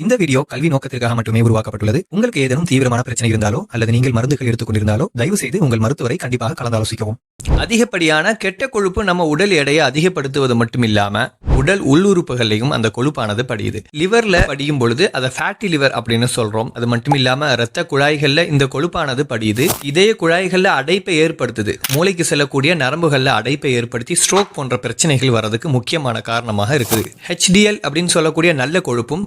இந்த வீடியோ கல்வி நோக்கத்திற்காக மட்டுமே உருவாக்கப்பட்டுள்ளது. உங்களுக்கு ஏதேனும் தீவிரமான பிரச்சனை இருந்தாலோ அல்லது நீங்கள் மருந்துகள் எடுத்துக் கொண்டிருந்தாலோ தயவு செய்து உங்கள் மருத்துவரை கண்டிப்பாக கலந்தாலோசிக்கவும். அதிகப்படியான கெட்ட கொழுப்பு நம்ம உடல் எடையை அதிகப்படுத்துவது மட்டும் இல்லாம உடல் உள்ளுறுப்புகளையும் அந்த கொழுப்பானது படியுது. லிவர்ல படியும் பொழுது அதை ஃபேட்டி லிவர் அப்படின்னு சொல்றோம். அது மட்டும் இல்லாம ரத்த குழாய்கள்ல இந்த கொழுப்பானது படியுது. இதய குழாய்கள்ல அடைப்பை ஏற்படுத்துது. மூளைக்கு செல்லக்கூடிய நரம்புகள்ல அடைப்பை ஏற்படுத்தி ஸ்ட்ரோக் போன்ற பிரச்சனைகள் வர்றதுக்கு முக்கியமான காரணமாக இருக்குது. ஹெச்டிஎல் அப்படின்னு சொல்லக்கூடிய நல்ல கொழுப்பும்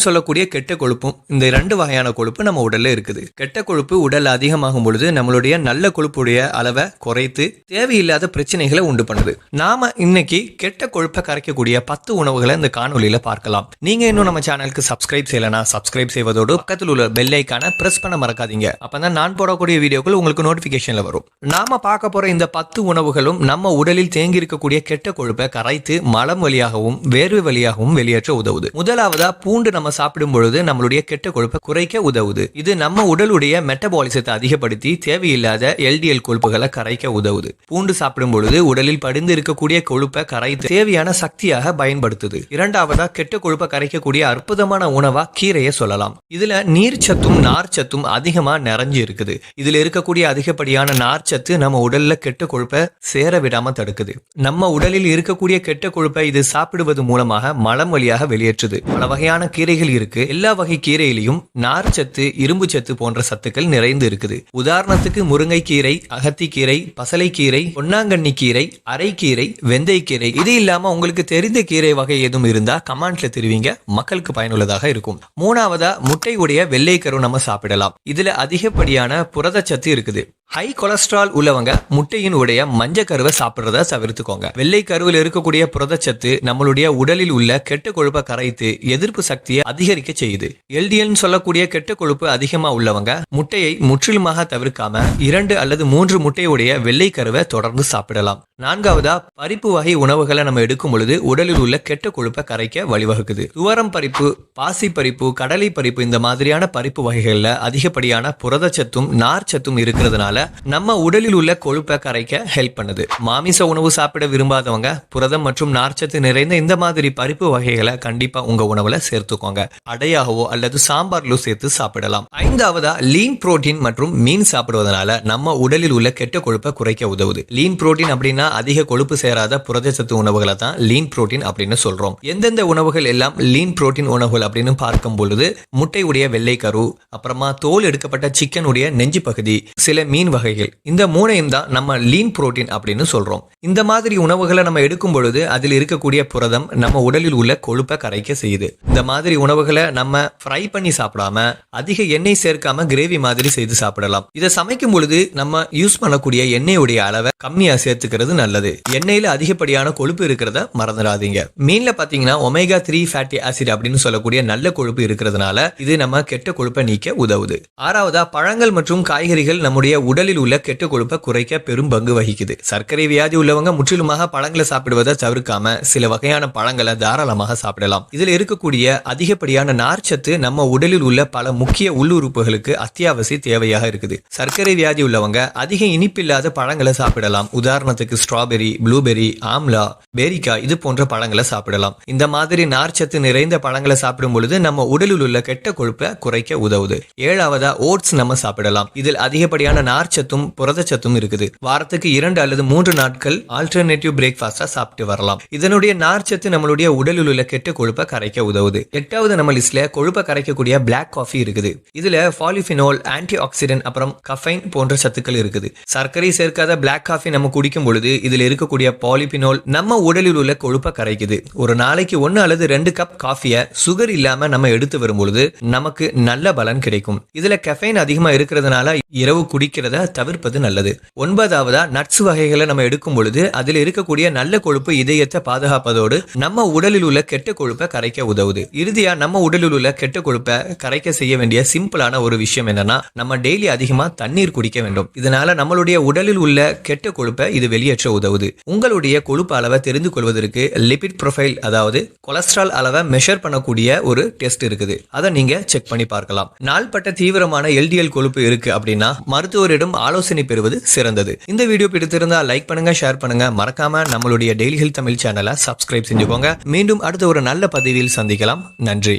அப்படின்னு சொல்லக்கூடிய கெட்ட கொழுப்பும் இந்த இரண்டு வகையான கொழுப்பு நம்ம உடல்ல இருக்குது. கெட்ட கொழுப்பு உடல் அதிகமாகும் பொழுது நம்மளுடைய நல்ல கொழுப்புடைய அளவை குறைத்து தேவையில்லாத பிரச்சனைகளை உண்டு பண்ணுது. நாம இன்னைக்கு கெட்ட கொழுப்பை கரைக்கக்கூடிய பத்து உணவுகளை இந்த காணொலியில பார்க்கலாம். நீங்க இன்னும் நம்ம சேனலுக்கு சப்ஸ்கிரைப் செய்யலனா சப்ஸ்கிரைப் செய்வதோடு பக்கத்தில் உள்ள பெல் ஐக்கான பிரஸ் பண்ண மறக்காதீங்க. அப்பதான் நான் போடக்கூடிய வீடியோக்கள் உங்களுக்கு நோட்டிபிகேஷன்ல வரும். நாம பார்க்க போற இந்த பத்து உணவுகளும் நம்ம உடலில் தேங்கி இருக்கக்கூடிய கெட்ட கொழுப்பை கரைத்து மலம் வழியாகவும் வேர்வை வழியாகவும் வெளியேற்ற உதவுது. முதலாவதா பூண்டு நம்ம சாப்பிடும் பொழுது நம்மளுடைய கெட்ட கொழுப்பை குறைக்க உதவுது. இது நம்ம உடலுடைய மெட்டபாலிசத்தை அதிகப்படுத்தி தேவையில்லாத எல்டிஎல் கொழுப்புகளை கரைக்க உதவுது. பூண்டு சாப்பிடும் பொழுது உடலில் படிந்து இருக்கக்கூடிய கொழுப்பை கரைத்து தேவையான சக்தியாக பயன்படுத்துது. இரண்டாவதா கெட்ட கொழுப்பை கரைக்கக்கூடிய அற்புதமான உணவா கீரையை சொல்லலாம். இதுல நீர்ச்சத்தும் நார்ச்சத்தும் அதிகமா நிறைஞ்சு இருக்குது. இதுல இருக்கக்கூடிய அதிகப்படியான நார் சத்து நம்ம உடல்ல கெட்ட கொழுப்பை சேர விடாம தடுக்குது. நம்ம உடலில் இருக்கக்கூடிய கெட்ட கொழுப்பை இது சாப்பிடுவது மூலமாக மலம் வழியாக வெளியேற்றுது. பல வகையான கீரைகள் இருக்கு. எல்லா வகை கீரையிலையும் நார்ச்சத்து இரும்பு சத்து போன்ற சத்துக்கள் நிறைந்து இருக்குது. உதாரணத்துக்கு முருங்கைக்கீரை அகத்திக்கீரை பசலைக்கீரை பொன்னாங்கண்ணி கீரை அரைக்கீரை வெந்தயக்கீரை இது இல்லாம உங்களுக்கு தெரிந்த கீரை வகை எதுவும் இருந்தா கமெண்ட்ல தெரிவிங்க. மக்களுக்கு பயனுள்ளதாக இருக்கும். மூணாவதா முட்டையுடைய வெள்ளை கரு நம்ம சாப்பிடலாம். இதுல அதிகப்படியான புரதச்சத்து இருக்குது. ஹை கொலஸ்ட்ரால் உள்ளவங்க முட்டையின் உடைய மஞ்ச கருவை சாப்பிட்றத தவிர்த்துக்கோங்க. வெள்ளை கருவில் இருக்கக்கூடிய புரதச்சத்து நம்மளுடைய உடலில் உள்ள கெட்ட கொழுப்பை கரைத்து எதிர்ப்பு சக்தியை அதிகரிக்க செய்யுது. எல்டிஎல்னு சொல்லக்கூடிய கெட்ட கொழுப்பு அதிகமா உள்ளவங்க முட்டையை முற்றிலுமாக தவிர்க்காம இரண்டு அல்லது மூன்று முட்டையுடைய வெள்ளை கருவை தொடர்ந்து சாப்பிடலாம். நான்காவதா பருப்பு வகை உணவுகளை நம்ம எடுக்கும் பொழுது உடலில் உள்ள கெட்ட கொழுப்பை கரைக்க வழிவகுக்குது. துவரம் பறிப்பு பாசி பறிப்பு கடலை பறிப்பு இந்த மாதிரியான பறிப்பு வகைகள்ல அதிகப்படியான புரதச்சத்தும் நார்ச்சத்தும் இருக்கிறதுனால நம்ம உடலில் உள்ள கொழுப்பை கரைக்க ஹெல்ப் பண்ணுது. மாமிச உணவு சாப்பிட விரும்பாதவங்க புரதம் மற்றும் நார்ச்சத்து நிறைந்த இந்த மாதிரி பறிப்பு வகைகளை கண்டிப்பா உங்க உணவுல சேர்த்துக்கோங்க. சாப்பிடுவாங்க அடையாகவோ அல்லது சாம்பார்லோ சேர்த்து சாப்பிடலாம். ஐந்தாவதா லீன் புரோட்டீன் மற்றும் மீன் சாப்பிடுவதனால நம்ம உடலில் உள்ள கெட்ட கொழுப்பை குறைக்க உதவுது. லீன் புரோட்டீன் அப்படின்னா அதிக கொழுப்பு சேராத புரதச்சத்து உணவுகளை தான் லீன் புரோட்டீன் அப்படின்னு சொல்றோம். எந்தெந்த உணவுகள் எல்லாம் லீன் புரோட்டீன் உணவுகள் அப்படின்னு பார்க்கும் பொழுது முட்டை உடைய வெள்ளை கரு அப்புறமா தோல் எடுக்கப்பட்ட சிக்கன் உடைய நெஞ்சு பகுதி சில மீன் வகைகள். இந்த மூணையும் தான் நம்ம லீன் புரோட்டீன் அப்படின்னு சொல்றோம். இந்த மாதிரி உணவுகளை நம்ம எடுக்கும் பொழுது அதில் இருக்கக்கூடிய புரதம் நம்ம உடலில் உள்ள கொழுப்பை கரைக்க செய்யுது. இந்த மாதிரி உணவுகளை நம்ம ஃப்ரை பண்ணி சாப்பிடாம அதிக எண்ணெய் சேர்க்காம கிரேவி மாதிரி செய்து சாப்பிடலாம். இதை சமைக்கும் பொழுது நம்ம யூஸ் பண்ணக்கூடிய எண்ணெயுடைய அளவை கம்மியா சேர்த்துக்கிறது நல்லது. எண்ணெயில அதிகப்படியான கொழுப்பு இருக்கிறத மறந்துடாதீங்க. மீன்ல பாத்தீங்கன்னா ஒமேகா த்ரீ ஃபேட்டி ஆசிட் அப்படின்னு சொல்லக்கூடிய நல்ல கொழுப்பு இருக்கிறதுனால இது நம்ம கெட்ட கொழுப்பை நீக்க உதவுது. ஆறாவதா பழங்கள் மற்றும் காய்கறிகள் நம்முடைய உடலில் உள்ள கெட்ட கொழுப்பை குறைக்க பெரும் பங்கு வகிக்குது. சர்க்கரை வியாதி உள்ளவங்க முற்றிலுமாக பழங்களை சாப்பிடுவதை தவிர்க்காம சில வகையான பழங்களை தாராளமாக சாப்பிடலாம். இதில் இருக்கக்கூடிய அதிக அதிகப்படியான நார்ச்சத்து நம்ம உடலில் உள்ள பல முக்கிய உள்ளுறுப்புகளுக்கு அத்தியாவசிய தேவையாக இருக்குது. சர்க்கரை வியாதி உள்ளவங்க அதிக இனிப்பில்லாத பழங்களை சாப்பிடலாம். உதாரணத்துக்கு ஸ்ட்ராபெரி ப்ளூபெரி ஆம்லா பேரிக்கா இது போன்ற பழங்களை சாப்பிடலாம். இந்த மாதிரி நார்ச்சத்து நிறைந்த பழங்களை சாப்பிடும் பொழுது நம்ம உடலில் உள்ள கெட்ட கொழுப்பை குறைக்க உதவுது. ஏழாவதா ஓட்ஸ் நம்ம சாப்பிடலாம். இதில் அதிகப்படியான நார்ச்சத்தும் புரதச்சத்தும் இருக்குது. வாரத்துக்கு இரண்டு அல்லது மூன்று நாட்கள் ஆல்டர்னேட்டிவ் பிரேக்ஃபாஸ்டா சாப்பிட்டு வரலாம். இதனுடைய நார்ச்சத்து நம்மளுடைய உடலில் உள்ள கெட்ட கொழுப்பை கரைக்க உதவுது. எட்டாவது நம்ம லிஸ்ட்ல கொழுப்பை கரைக்கக்கூடிய பிளாக் காஃபி இருக்குது. இதுல பாலிஃபினோல் ஆன்டி ஆக்சிடென்ட் அப்புறம் கஃபைன் போன்ற சத்துக்கள் இருக்குது. சர்க்கரை சேர்க்காத பிளாக் காஃபி நம்ம குடிக்கும் பொழுது இதுல இருக்கக்கூடிய பாலிபினோல் நம்ம உடலில் உள்ள கொழுப்பை கரைக்குது. ஒரு நாளைக்கு ஒன்னு அல்லது ரெண்டு கப் காஃபியை சுகர் இல்லாம நம்ம எடுத்து வரும் பொழுது நமக்கு நல்ல பலன் கிடைக்கும். இதுல கஃபைன் அதிகமா இருக்கிறதுனால இரவு குடிக்கிறத தவிர்ப்பது நல்லது. ஒன்பதாவதா நட்ஸ் வகைகளை நம்ம எடுக்கும் பொழுது அதில் இருக்கக்கூடிய நல்ல கொழுப்பு இதயத்தை பாதுகாப்பதோடு நம்ம உடலில் உள்ள கெட்ட கொழுப்பை கரைக்க உதவுது. இறுதியா நம்ம உடலில் உள்ள கெட்ட கொழுப்பை கரைக்க செய்ய வேண்டிய சிம்பிளான ஒரு விஷயம் என்னன்னா நம்ம டெய்லி அதிகமா தண்ணீர் குடிக்க வேண்டும். இதனால நம்மளுடைய உடலில் உள்ள கெட்ட கொழுப்பை இது வெளியேற்ற உதவுது. உங்களுடைய கொழுப்பு அளவை தெரிந்து கொள்வதற்கு லிபிட் ப்ரொஃபைல் அதாவது கொலஸ்ட்ரால் அளவை மெஷர் பண்ணக்கூடிய ஒரு டெஸ்ட் இருக்குது. அதை நீங்க செக் பண்ணி பார்க்கலாம். நாள்பட்ட தீவிரமான எல்டிஎல் கொழுப்பு இருக்கு அப்படின்னா மருத்துவரிடம் ஆலோசனை பெறுவது சிறந்தது. இந்த வீடியோ பிடித்திருந்தா லைக் பண்ணுங்க ஷேர் பண்ணுங்க. மறக்காம நம்மளுடைய டெய்லி ஹெல்த் தமிழ் சேனலை சப்ஸ்கிரைப் செஞ்சுக்கோங்க. மீண்டும் அடுத்த ஒரு நல்ல பதிவில் சந்திக்கலாம். நன்றி. நன்றி